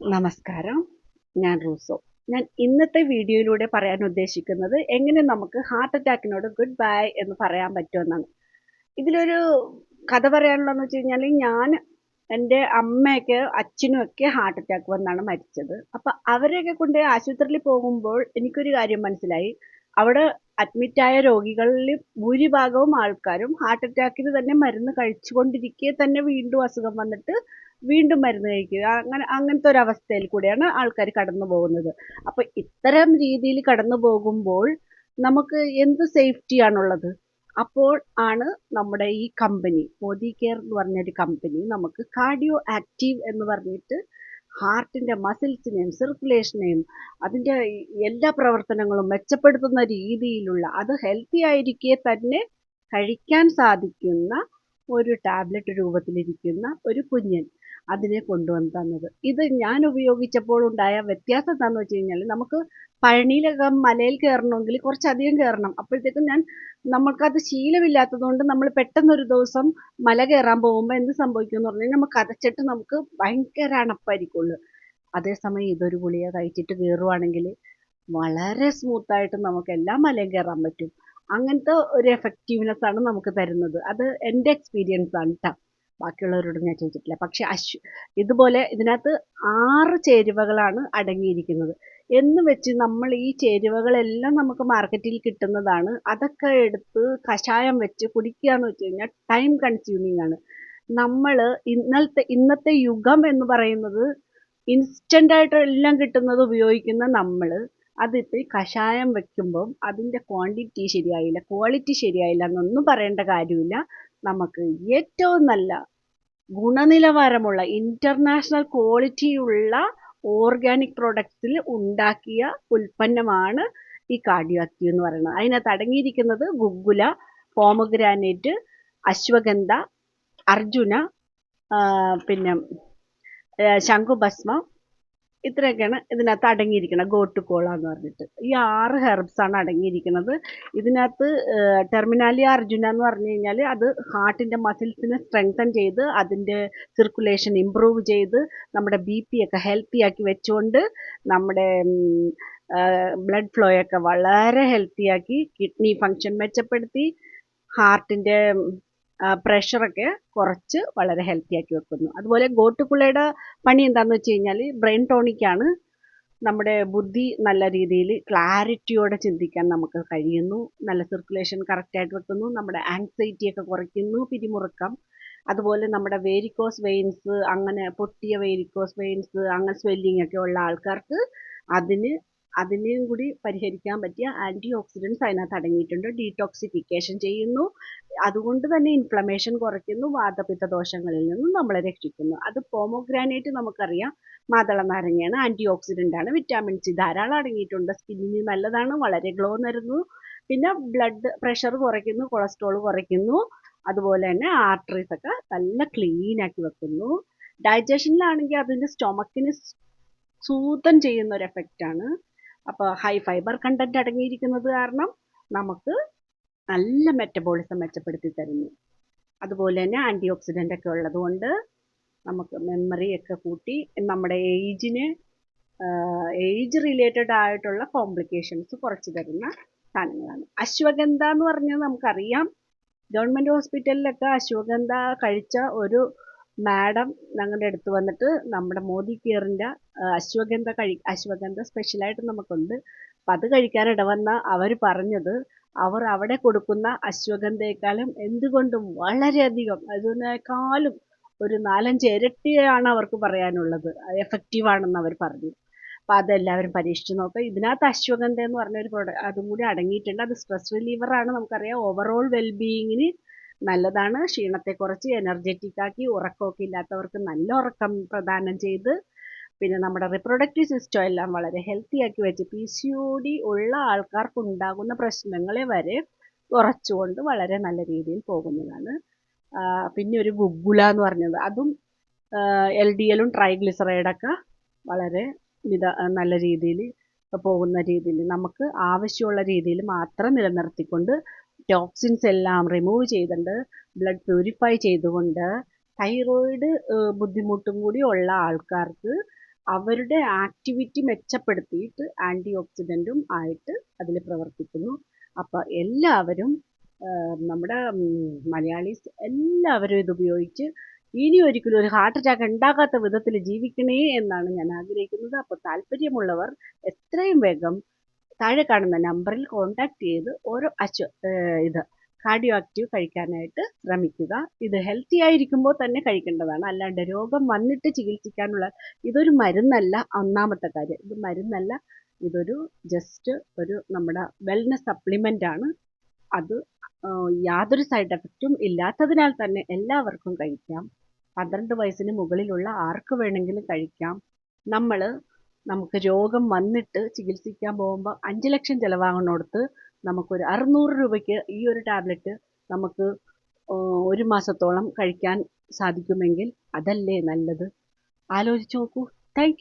നമസ്കാരം. ഞാൻ റൂസോ. ഞാൻ ഇന്നത്തെ വീഡിയോയിലൂടെ പറയാൻ ഉദ്ദേശിക്കുന്നത് എങ്ങനെ നമുക്ക് ഹാർട്ട് അറ്റാക്കിനോട് ഗുഡ് ബൈ എന്ന് പറയാൻ പറ്റുമെന്നാണ്. ഇതിലൊരു കഥ പറയാനുള്ളതെന്ന് വെച്ച് കഴിഞ്ഞാൽ ഞാൻ എന്റെ അമ്മയൊക്കെ അച്ഛനും ഒക്കെ ഹാർട്ട് അറ്റാക്ക് വന്നാണ് മരിച്ചത്. അപ്പം അവരെയൊക്കെ കൊണ്ട് ആശുപത്രിയിൽ പോകുമ്പോൾ എനിക്കൊരു കാര്യം മനസ്സിലായി. അവിടെ അഡ്മിറ്റായ രോഗികളിൽ ഭൂരിഭാഗവും ആൾക്കാരും ഹാർട്ട് അറ്റാക്കിന് തന്നെ മരുന്ന് കഴിച്ചുകൊണ്ടിരിക്കെ തന്നെ വീണ്ടും അസുഖം വന്നിട്ട് വീണ്ടും മരുന്ന് കഴിക്കുക. അങ്ങനെ അങ്ങനത്തെ ഒരു അവസ്ഥയിൽ കൂടെയാണ് ആൾക്കാർ കടന്നു പോകുന്നത്. അപ്പോൾ ഇത്തരം രീതിയിൽ കടന്നു പോകുമ്പോൾ നമുക്ക് എന്ത് സേഫ്റ്റിയാണുള്ളത് അപ്പോൾ ആണ് നമ്മുടെ ഈ കമ്പനി മോദി കെയർ എന്ന് പറഞ്ഞൊരു കമ്പനി നമുക്ക് കാർഡിയോ ആക്റ്റീവ് എന്ന് പറഞ്ഞിട്ട് ഹാർട്ടിന്റെ മസിൽസിനെയും സർക്കുലേഷനെയും അതിന്റെ എല്ലാ പ്രവർത്തനങ്ങളും മെച്ചപ്പെടുത്തുന്ന രീതിയിലുള്ള അത് ഹെൽത്തി ആയിരിക്കെ തന്നെ കഴിക്കാൻ സാധിക്കുന്ന ഒരു ടാബ്ലറ്റ് രൂപത്തിലിരിക്കുന്ന ഒരു കുഞ്ഞൻ അതിനെ കൊണ്ടുവന്ന് തന്നത്. ഇത് ഞാൻ ഉപയോഗിച്ചപ്പോൾ ഉണ്ടായ വ്യത്യാസം എന്താണെന്ന് വെച്ച് കഴിഞ്ഞാൽ നമുക്ക് പഴനിയിലൊക്കെ മലയിൽ കയറണമെങ്കിൽ കുറച്ചധികം കയറണം. അപ്പോഴത്തേക്കും ഞാൻ നമുക്കത് ശീലമില്ലാത്തതുകൊണ്ട് നമ്മൾ പെട്ടെന്നൊരു ദിവസം മല കയറാൻ പോകുമ്പോൾ എന്ത് സംഭവിക്കുമെന്ന് പറഞ്ഞാൽ നമുക്ക് കതച്ചിട്ട് നമുക്ക് ഭയങ്കര അണപ്പായിരിക്കുള്ളൂ. അതേസമയം ഇതൊരു ഗുളിക കഴിച്ചിട്ട് കയറുവാണെങ്കിൽ വളരെ സ്മൂത്തായിട്ട് നമുക്ക് എല്ലാ മലയും കയറാൻ പറ്റും. അങ്ങനത്തെ ഒരു എഫക്റ്റീവ്നെസ് ആണ് നമുക്ക് തരുന്നത്. അത് എന്റെ എക്സ്പീരിയൻസ് ആണ് കേട്ടോ ബാക്കിയുള്ളവരോട് ഞാൻ ചോദിച്ചിട്ടില്ല. പക്ഷെ അശ്വ ഇതുപോലെ ഇതിനകത്ത് ആറ് ചേരുവകളാണ് അടങ്ങിയിരിക്കുന്നത്. എന്ന് വെച്ച് നമ്മൾ ഈ ചേരുവകളെല്ലാം നമുക്ക് മാർക്കറ്റിൽ കിട്ടുന്നതാണ്. അതൊക്കെ എടുത്ത് കഷായം വെച്ച് കുടിക്കുക എന്ന് വെച്ച് കഴിഞ്ഞാൽ ടൈം കൺസ്യൂമിങ് ആണ്. നമ്മൾ ഇന്നത്തെ ഇന്നത്തെ യുഗം എന്ന് പറയുന്നത് ഇൻസ്റ്റന്റ് ആയിട്ട് എല്ലാം കിട്ടുന്നത് ഉപയോഗിക്കുന്ന നമ്മൾ അതിപ്പോൾ കഷായം വെക്കുമ്പം അതിന്റെ ക്വാണ്ടിറ്റി ശരിയായില്ല ക്വാളിറ്റി ശരിയായില്ല എന്നൊന്നും പറയേണ്ട കാര്യമില്ല. നമുക്ക് ഏറ്റവും നല്ല ഗുണനിലവാരമുള്ള ഇന്റർനാഷണൽ ക്വാളിറ്റിയുള്ള ഓർഗാനിക് പ്രൊഡക്ട്സിൽ ഉണ്ടാക്കിയ ഉൽപ്പന്നമാണ് ഈ കാർഡിയോ ആക്റ്റീവ് എന്ന് പറയുന്നത്. അതിനകത്ത് അടങ്ങിയിരിക്കുന്നത് ഗുഗുല പോമഗ്രാനേറ്റ് അശ്വഗന്ധ അർജുന പിന്നെ ശംഖുഭസ്മം ഇത്രയൊക്കെയാണ് ഇതിനകത്ത് അടങ്ങിയിരിക്കുന്നത് ഗോട്ടുകോള എന്ന് പറഞ്ഞിട്ട്. ഈ ആറ് ഹെർബ്സാണ് അടങ്ങിയിരിക്കുന്നത് ഇതിനകത്ത് ടെർമിനാലി അർജുന എന്ന് പറഞ്ഞു കഴിഞ്ഞാൽ അത് ഹാർട്ടിന്റെ മസിൽസിനെ സ്ട്രെങ്തൻ ചെയ്ത് അതിന്റെ സർക്കുലേഷൻ ഇമ്പ്രൂവ് ചെയ്ത് നമ്മുടെ ബി പി ഒക്കെ ഹെൽത്തി ആക്കി വെച്ചുകൊണ്ട് നമ്മുടെ ബ്ലഡ് ഫ്ലോ ഒക്കെ വളരെ ഹെൽത്തി ആക്കി കിഡ്നി ഫങ്ഷൻ മെച്ചപ്പെടുത്തി ഹാർട്ടിന്റെ പ്രഷറൊക്കെ കുറച്ച് വളരെ ഹെൽത്തി ആക്കി വെക്കുന്നു. അതുപോലെ ഗോട്ടുകുളയുടെ പണി എന്താണെന്ന് വെച്ച് കഴിഞ്ഞാൽ ബ്രെയിൻ ടോണിക്കാണ് നമ്മുടെ ബുദ്ധി നല്ല രീതിയിൽ ക്ലാരിറ്റിയോടെ ചിന്തിക്കാൻ നമുക്ക് കഴിയുന്നു. നല്ല സർക്കുലേഷൻ കറക്റ്റായിട്ട് വെക്കുന്നു. നമ്മുടെ ആങ്സൈറ്റി ഒക്കെ കുറയ്ക്കുന്നു. പിരിമുറുക്കം. അതുപോലെ നമ്മുടെ വേരിക്കോസ് വെയിൻസ് അങ്ങനെ പൊട്ടിയ വേരിക്കോസ് വെയിൻസ് അങ്ങനെ സ്വെല്ലിംഗ് ഒക്കെ ഉള്ള ആൾക്കാർക്ക് അതിന് അതിനെയും കൂടി പരിഹരിക്കാൻ പറ്റിയ ആന്റി ഓക്സിഡൻസ് അതിനകത്ത് അടങ്ങിയിട്ടുണ്ട്. ഡീടോക്സിഫിക്കേഷൻ ചെയ്യുന്നു. അതുകൊണ്ട് തന്നെ ഇൻഫ്ലമേഷൻ കുറയ്ക്കുന്നു. വാതപിത്ത ദോഷങ്ങളിൽ നിന്നും നമ്മളെ രക്ഷിക്കുന്നു. അത് പോമോഗ്രാനേറ്റ് നമുക്കറിയാം. മാതള നാരങ്ങയാണ് ആന്റി ഓക്സിഡന്റ് ആണ്. വിറ്റാമിൻ സി ധാരാളം അടങ്ങിയിട്ടുണ്ട്. സ്കിന്നിന് നല്ലതാണ്. വളരെ ഗ്ലോ നരുന്നു പിന്നെ ബ്ലഡ് പ്രഷർ കുറയ്ക്കുന്നു. കൊളസ്ട്രോൾ കുറയ്ക്കുന്നു. അതുപോലെ തന്നെ ആർട്ടറീസ് ഒക്കെ നല്ല ക്ലീൻ ആക്കി വെക്കുന്നു. ഡൈജഷനിലാണെങ്കിൽ അതിന്റെ സ്റ്റൊമക്കിന് സൂതൻ ചെയ്യുന്ന ഒരു എഫക്റ്റാണ് അപ്പോൾ ഹൈ ഫൈബർ കണ്ടന്റ് അടങ്ങിയിരിക്കുന്നത് കാരണം നമുക്ക് നല്ല മെറ്റബോളിസം മെച്ചപ്പെടുത്തി തരുന്നു. അതുപോലെ തന്നെ ആന്റി ഓക്സിഡന്റ് ഒക്കെ ഉള്ളതുകൊണ്ട് നമുക്ക് മെമ്മറി ഒക്കെ കൂട്ടി നമ്മുടെ ഏജിന് ഏജ് റിലേറ്റഡ് ആയിട്ടുള്ള കോംപ്ലിക്കേഷൻസ് കുറച്ച് തരുന്ന സാധനങ്ങളാണ്. അശ്വഗന്ധ എന്ന് പറഞ്ഞാൽ നമുക്കറിയാം. ഗവൺമെന്റ് ഹോസ്പിറ്റലിലൊക്കെ അശ്വഗന്ധ കഴിച്ച ഒരു മാഡം ഞങ്ങളുടെ അടുത്ത് വന്നിട്ട് നമ്മുടെ മോദി കെയറിന്റെ അശ്വഗന്ധ കഴി അശ്വഗന്ധ സ്പെഷ്യലായിട്ട് നമുക്കുണ്ട്. അപ്പം അത് കഴിക്കാനിട ഇടവന്ന അവർ പറഞ്ഞത് അവർ അവിടെ കൊടുക്കുന്ന അശ്വഗന്ധയെക്കാളും എന്തുകൊണ്ടും വളരെയധികം അതിനേക്കാളും ഒരു നാലഞ്ച് ഇരട്ടിയാണ് അവർക്ക് പറയാനുള്ളത്. എഫക്റ്റീവാണെന്ന് അവർ പറഞ്ഞു. അപ്പോൾ അതെല്ലാവരും പരീക്ഷിച്ച് നോക്കുക ഇതിനകത്ത് അശ്വഗന്ധ എന്ന് പറഞ്ഞൊരു പ്രൊഡക്റ്റ് അതും കൂടി അടങ്ങിയിട്ടുണ്ട്. അത് സ്ട്രെസ് റിലീവറാണ് നമുക്കറിയാം. ഓവറോൾ വെൽബീയിങ്ങിന് നല്ലതാണ്. ക്ഷീണത്തെ കുറച്ച് എനർജറ്റിക് ആക്കി ഉറക്കമൊക്കെ ഇല്ലാത്തവർക്ക് നല്ല ഉറക്കം പ്രദാനം ചെയ്ത് പിന്നെ നമ്മുടെ റിപ്രൊഡക്റ്റീവ് സിസ്റ്റം എല്ലാം വളരെ ഹെൽത്തി ആക്കി വെച്ച് പി സി ഒ ഡി ഉള്ള ആൾക്കാർക്ക് ഉണ്ടാകുന്ന പ്രശ്നങ്ങളെ വരെ കുറച്ചുകൊണ്ട് വളരെ നല്ല രീതിയിൽ പോകുന്നതാണ്. പിന്നെ ഒരു ഗുഗുല എന്ന് പറഞ്ഞത്. അതും എൽ ഡി എല്ലും ട്രൈഗ്ലിസറൈഡൊക്കെ വളരെ മിത നല്ല രീതിയിൽ പോകുന്ന രീതിയിൽ നമുക്ക് ആവശ്യമുള്ള രീതിയിൽ മാത്രം നിലനിർത്തിക്കൊണ്ട് ടോക്സിൻസ് എല്ലാം റിമൂവ് ചെയ്തുകൊണ്ട് ബ്ലഡ് പ്യൂരിഫൈ ചെയ്തുകൊണ്ട് തൈറോയിഡ് ബുദ്ധിമുട്ടും കൂടി ഉള്ള ആൾക്കാർക്ക് അവരുടെ ആക്ടിവിറ്റി മെച്ചപ്പെടുത്തിയിട്ട് ആന്റി ഓക്സിഡന്റും ആയിട്ട് അതിൽ പ്രവർത്തിക്കുന്നു. അപ്പോൾ എല്ലാവരും നമ്മുടെ മലയാളീസ് എല്ലാവരും ഇത് ഉപയോഗിച്ച് ഇനി ഒരിക്കലും ഒരു ഹാർട്ട് അറ്റാക്ക് ഉണ്ടാകാത്ത വിധത്തിൽ ജീവിക്കണേ എന്നാണ് ഞാൻ ആഗ്രഹിക്കുന്നത്. അപ്പോൾ താല്പര്യമുള്ളവർ എത്രയും വേഗം താഴെ കാണുന്ന നമ്പറിൽ കോൺടാക്ട് ചെയ്ത് ഓരോ അച്ചു ഇത് കാർഡിയോ ആക്റ്റീവ് കഴിക്കാനായിട്ട് ശ്രമിക്കുക. ഇത് ഹെൽത്തി ആയിരിക്കുമ്പോൾ തന്നെ കഴിക്കേണ്ടതാണ്. അല്ലാണ്ട് രോഗം വന്നിട്ട് ചികിത്സിക്കാനുള്ള ഇതൊരു മരുന്നല്ല ഒന്നാമത്തെ കാര്യം. ഇത് മരുന്നല്ല ഇതൊരു ജസ്റ്റ് ഒരു നമ്മുടെ വെൽനസ് സപ്ലിമെന്റ് ആണ്. അത് യാതൊരു സൈഡ് എഫക്റ്റും ഇല്ലാത്തതിനാൽ തന്നെ എല്ലാവർക്കും കഴിക്കാം. പന്ത്രണ്ട് വയസ്സിന് മുകളിലുള്ള ആർക്ക് വേണമെങ്കിലും കഴിക്കാം. നമ്മൾ നമുക്ക് രോഗം വന്നിട്ട് ചികിത്സിക്കാൻ പോകുമ്പോൾ അഞ്ച് ലക്ഷം ചിലവാകുന്നിടത്ത് നമുക്കൊരു അറുന്നൂറ് രൂപയ്ക്ക് ഈ ഒരു ടാബ്ലറ്റ് നമുക്ക് ഒരു മാസത്തോളം കഴിക്കാൻ സാധിക്കുമെങ്കിൽ അതല്ലേ നല്ലത്? ആലോചിച്ച് നോക്കൂ. താങ്ക്